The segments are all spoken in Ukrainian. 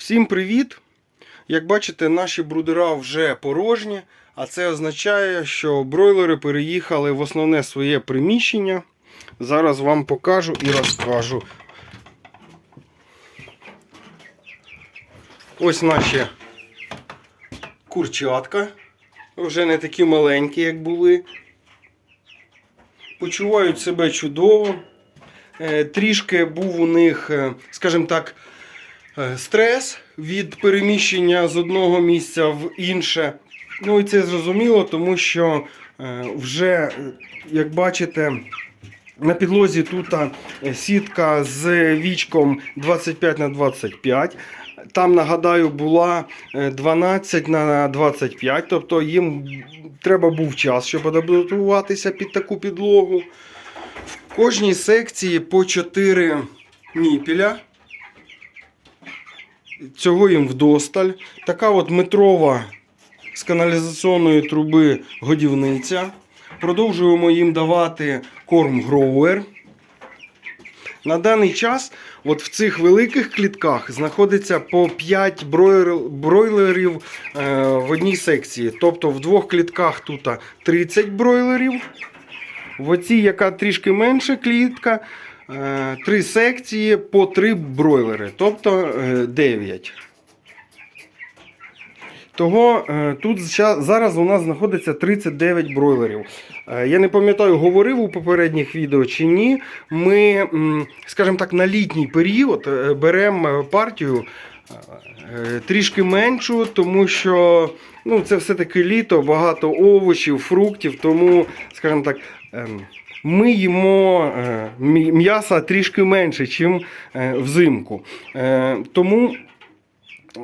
Всім привіт! Як бачите, наші брудера вже порожні, а це означає, що бройлери переїхали в основне своє приміщення. Зараз вам покажу і розкажу. Ось наші курчатка. Вже не такі маленькі, як були. Почувають себе чудово. Е, Трішки був у них, е, скажімо так, стрес від переміщення з одного місця в інше. Ну і це зрозуміло, тому що е, вже, е, як бачите, на підлозі тут е, сітка з вічком 25 на 25. Там, нагадаю, була е, 12 на 25, тобто їм треба був час, щоб адаптуватися під таку підлогу. В кожній секції по 4 ніпіля. Цього їм вдосталь. Така от метрова з каналізаційної труби годівниця. Продовжуємо їм давати корм гроуер. На даний час от в цих великих клітках знаходиться по 5 бройлер- бройлерів е, в одній секції. Тобто в двох клітках тут 30 бройлерів. В оцій, яка трішки менша клітка, три секції по 3 бройлери, тобто е, 9. Того е, тут зараз у нас знаходиться 39 бройлерів. Е, Я не пам'ятаю, говорив у попередніх відео чи ні. Ми, скажімо так, на літній період е, беремо партію е, трішки меншу, тому що ну, це все-таки літо, багато овочів, фруктів, тому, скажімо так. ем, Ми їмо е, м'яса трішки менше, ніж взимку. Е, Тому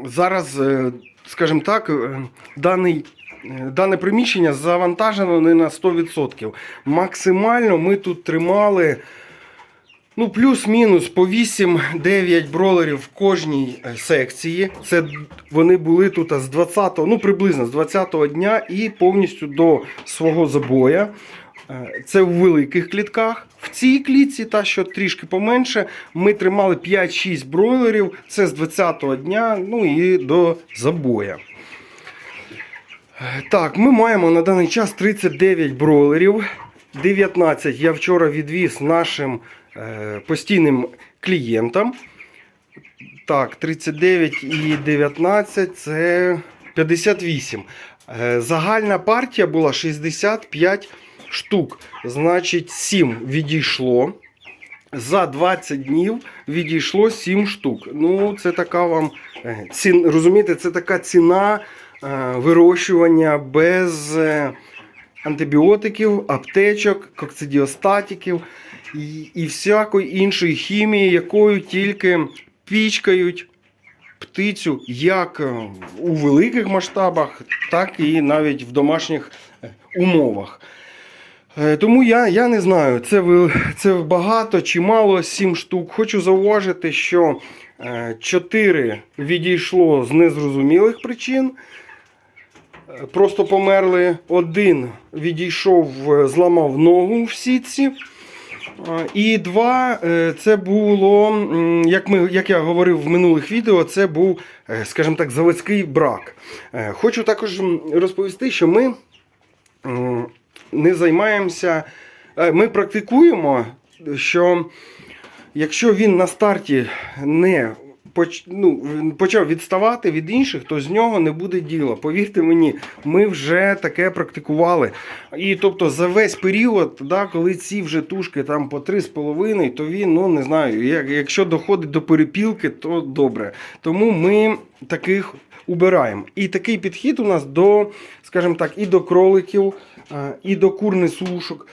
зараз, е, скажімо так, е, даний. е, Дане приміщення завантажено не на 100%. Максимально ми тут тримали ну, плюс-мінус по 8-9 бролерів в кожній е, секції. Це вони були тут з 20-го, ну приблизно з 20-го дня і повністю до свого забоя. Е, Це в великих клітках. В цій клітці, та що трішки поменше, ми тримали 5-6 бройлерів. Це з 20-го дня, ну і до забоя. Е, Так, ми маємо на даний час 39 бройлерів. 19 я вчора відвіз нашим постійним клієнтам. Так, 39 і 19 це 58. Е, Загальна партія була 65 штук. Значить, 7 відійшло. За 20 днів відійшло 7 штук. Ну, це така вам е, цін, розумієте, це така ціна е, вирощування без е, антибіотиків, аптечок, кокцидіостатиків і, всякої іншої хімії, якою тільки пічкають птицю як е, у великих масштабах, так і навіть в домашніх е, умовах. Е, Тому я, я не знаю, це, це багато чи мало 7 штук. Хочу зауважити, що 4 відійшло з незрозумілих причин. Просто померли. Один відійшов, зламав ногу в сітці. І два, е, це було, як, ми, як я говорив в минулих відео, це був, е, скажімо так, заводський брак. Е, Хочу також розповісти, що ми не займаємося, ми практикуємо, що якщо він на старті не поч- ну, почав відставати від інших, то з нього не буде діла. Повірте мені, ми вже таке практикували. І тобто за весь період, да, коли ці вже тушки там по 3,5, то він, ну не знаю, як, якщо доходить до перепілки, то добре. Тому ми таких убираємо. І такий підхід у нас до, скажімо так, і до кроликів, і до курнесушок.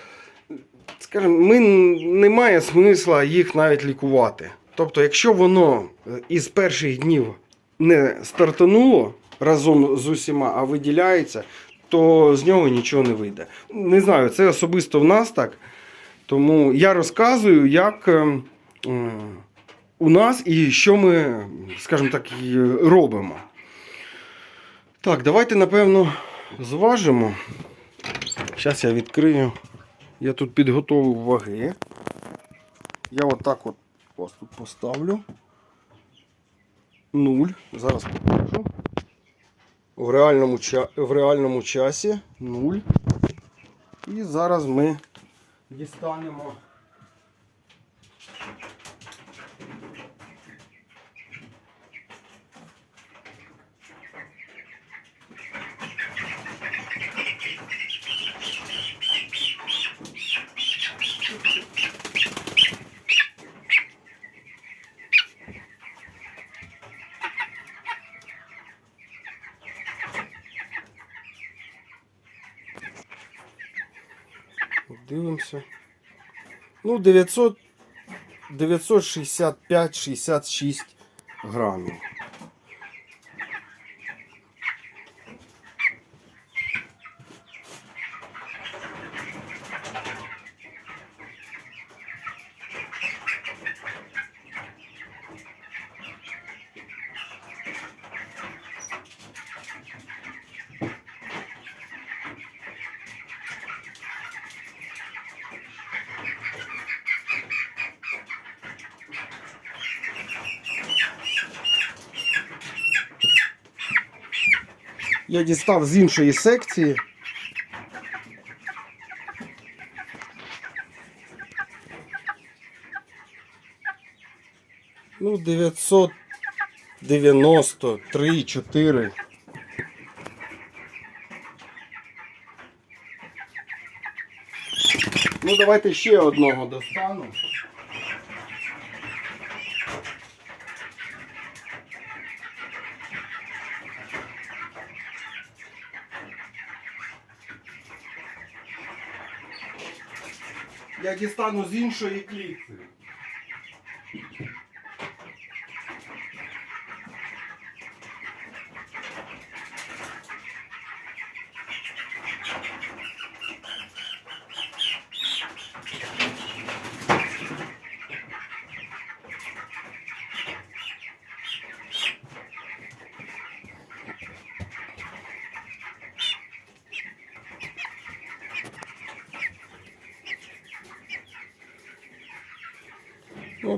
Скажімо, ми немає смисла їх навіть лікувати. Тобто, якщо воно е, із перших днів не стартануло разом з усіма, а виділяється, то з нього нічого не вийде. Не знаю, це особисто в нас так. Тому я розказую, як е, у нас і що ми, скажімо так, робимо. Так, давайте, напевно, зважимо. Зараз я відкрию. Я тут підготовив ваги. Я отак от вас тут поставлю. Нуль. Зараз покажу. В реальному, в реальному часі нуль. І зараз ми дістанемо. Дивимося. Ну, 900, 965-66 грамів. Я дістав з іншої секції. Ну, 993, 4. Ну, давайте ще одного достану. Я стану з іншої клітки.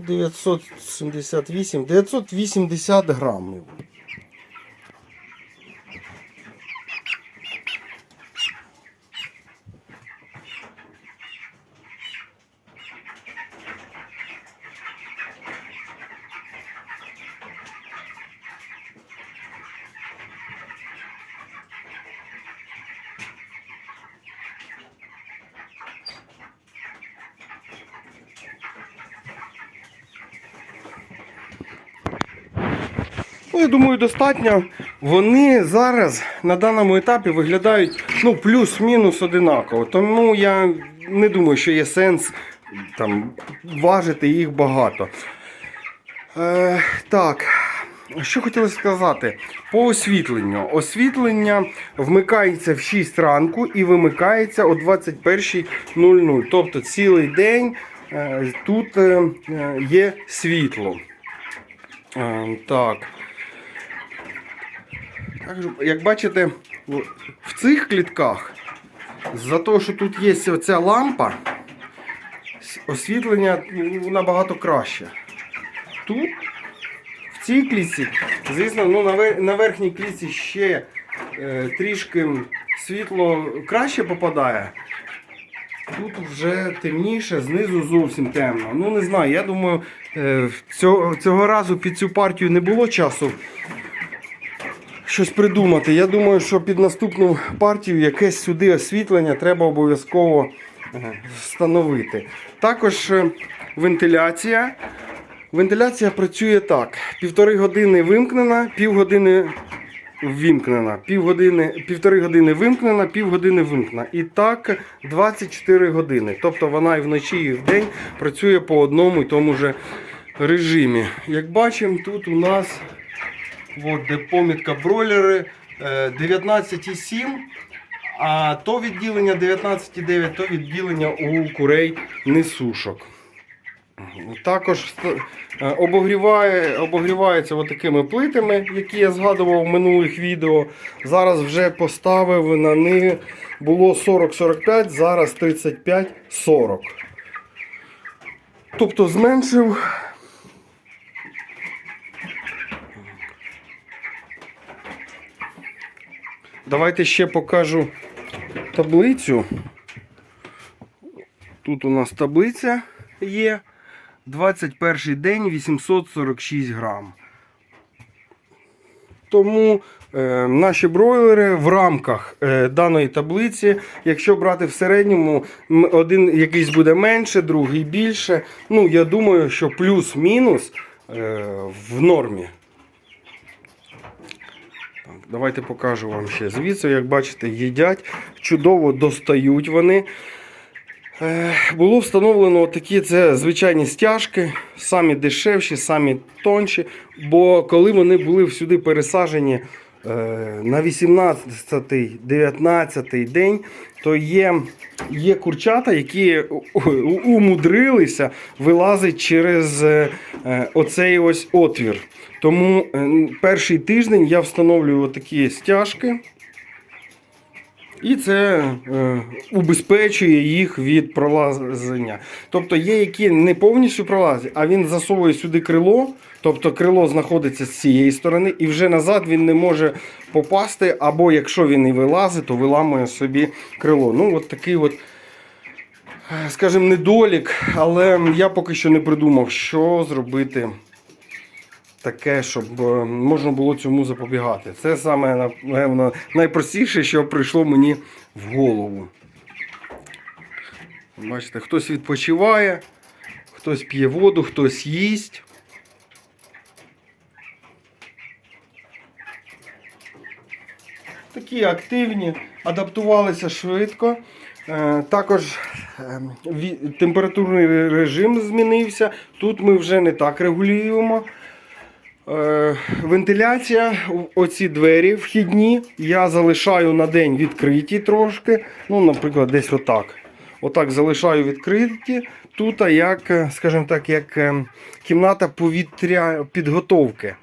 978, 980 грамів. Ну, я думаю, достатньо. Вони зараз на даному етапі виглядають ну, плюс-мінус одинаково. Тому я не думаю, що є сенс там, важити їх багато. Е, так, що хотілося сказати? По освітленню. Освітлення вмикається в 6 ранку і вимикається о 21.00. Тобто цілий день е, тут е, е, є світло. Е, так. Як бачите, в цих клітках, за того, що тут є оця лампа, освітлення набагато краще. Тут, в цій клітці, звісно, ну, на, верхній клітці ще е, трішки світло краще попадає. Тут вже темніше, знизу зовсім темно. Ну не знаю, я думаю, е, цього, цього разу під цю партію не було часу щось придумати. Я думаю, що під наступну партію якесь сюди освітлення треба обов'язково е, встановити. Також е, вентиляція. Вентиляція працює так: півтори години вимкнена, півгодини ввімкнена, півгодини, півтори години вимкнена, півгодини вимкнена. І так 24 години. Тобто вона і вночі, і вдень працює по одному і тому же режимі. Як бачимо, тут у нас от, де помітка бройлери е, 19,7. А то відділення 19,9, то відділення у курей несушок. Також е, обогріває, обогрівається такими плитами, які я згадував в минулих відео. Зараз вже поставив на них було 40-45, зараз 35-40. Тобто зменшив. Давайте ще покажу таблицю. Тут у нас таблиця є. 21 день 846 грам. Тому е, наші бройлери в рамках е, даної таблиці, якщо брати в середньому, один якийсь буде менше, другий більше. Ну, я думаю, що плюс-мінус е, в нормі. Давайте покажу вам ще звідси. Як бачите, їдять, чудово достають вони. Е, Було встановлено такі це звичайні стяжки, самі дешевші, самі тонші. Бо коли вони були сюди пересаджені на 18-19 день, то є, є курчата, які умудрилися вилазити через е, е, оцей ось отвір. Тому е, перший тиждень я встановлюю такі стяжки. І це е, убезпечує їх від пролазення. Тобто є, які не повністю пролазять, а він засовує сюди крило, тобто крило знаходиться з цієї сторони, і вже назад він не може попасти, або якщо він і вилазить, то виламує собі крило. Ну, от такий от, е, скажімо, недолік, але я поки що не придумав, що зробити таке, щоб е, можна було цьому запобігати. Це саме, напевно, найпростіше, що прийшло мені в голову. Бачите, хтось відпочиває, хтось п'є воду, хтось їсть. Такі активні, адаптувалися швидко. Е, Також е, температурний режим змінився. Тут ми вже не так регулюємо. Е, Вентиляція, оці двері вхідні, я залишаю на день відкриті трошки. Ну, наприклад, десь отак. Отак залишаю відкриті. Тут, як, е, скажімо так, як е, кімната повітря підготовки.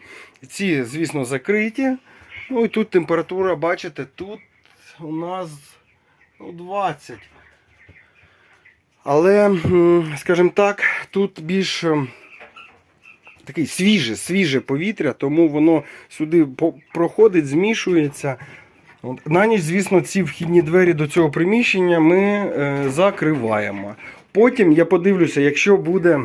Ці, звісно, закриті. Ну і тут температура, бачите, тут у нас ну, 20. Але, скажімо так, тут більш таке свіже, свіже повітря, тому воно сюди проходить, змішується. На ніч, звісно, ці вхідні двері до цього приміщення ми е, закриваємо. Потім я подивлюся, якщо буде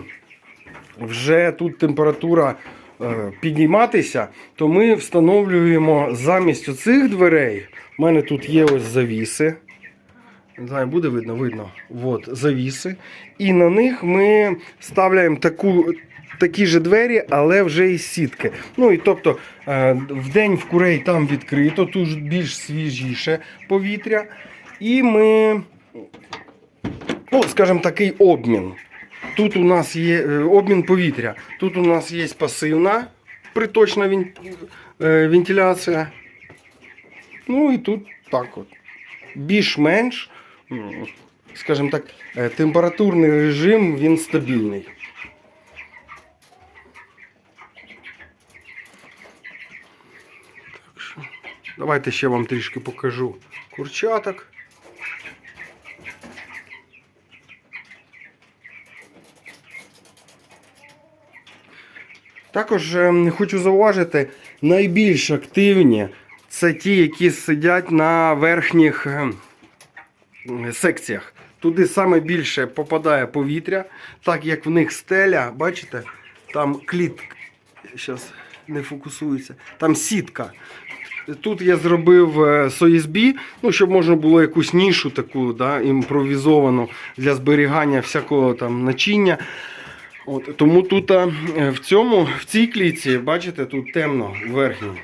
вже тут температура е, підніматися, то ми встановлюємо замість оцих дверей. У мене тут є ось завіси. Не знаю, буде видно, видно. От, завіси. І на них ми ставляємо таку, такі ж двері, але вже із сітки. Ну і тобто е, в день в курей там відкрито, тут більш свіжіше повітря. І ми, ну, скажімо, такий обмін. Тут у нас є е, обмін повітря. Тут у нас є пасивна приточна е, вентиляція. Ну і тут так от. Більш-менш, скажімо так, температурний режим він стабільний. Давайте ще вам трішки покажу курчаток. Також е, хочу зауважити, найбільш активні це ті, які сидять на верхніх е, секціях. Туди саме більше попадає повітря, так як в них стеля, бачите, там кліт, зараз не фокусується, там сітка. Тут я зробив е, з OSB, ну, щоб можна було якусь нішу таку да, імпровізовану для зберігання всякого там начиння. От, тому тут е, в цьому, в цій клітці, бачите, тут темно верхній.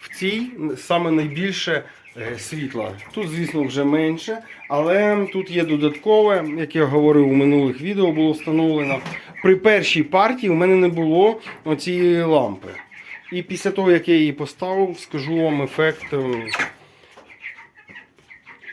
В цій саме найбільше е, світла. Тут, звісно, вже менше, але тут є додаткове, як я говорив у минулих відео, було встановлено. При першій партії у мене не було цієї лампи. І після того, як я її поставив, скажу вам ефект. е,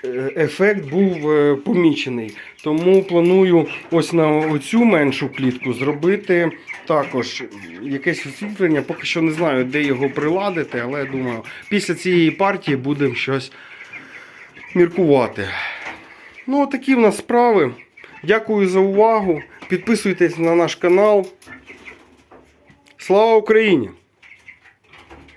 е, Ефект був е, помічений. Тому планую ось на оцю меншу клітку зробити також якесь освітлення. Поки що не знаю, де його приладити, але думаю, після цієї партії будемо щось міркувати. Ну, такі в нас справи. Дякую за увагу. Підписуйтесь на наш канал. Слава Україні!